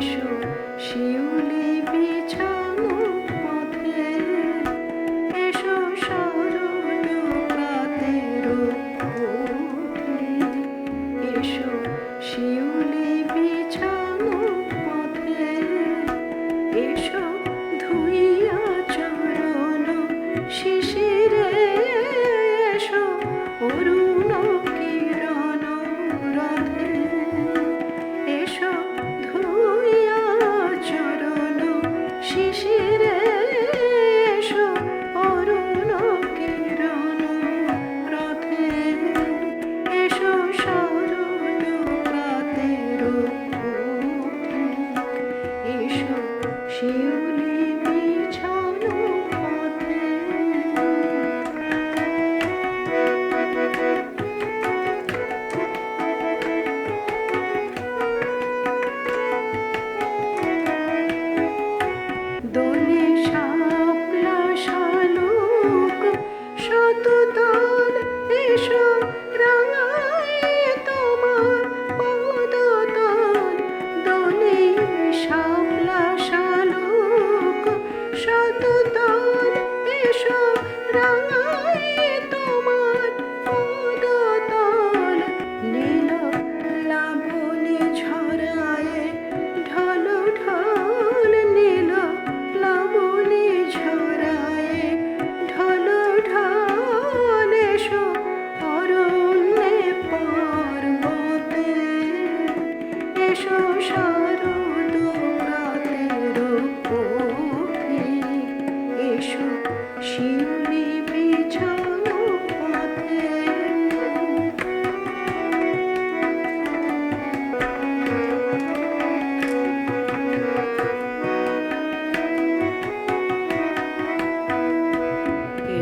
sure She திரு সা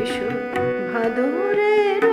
এসো। ভাদুরের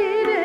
তীরে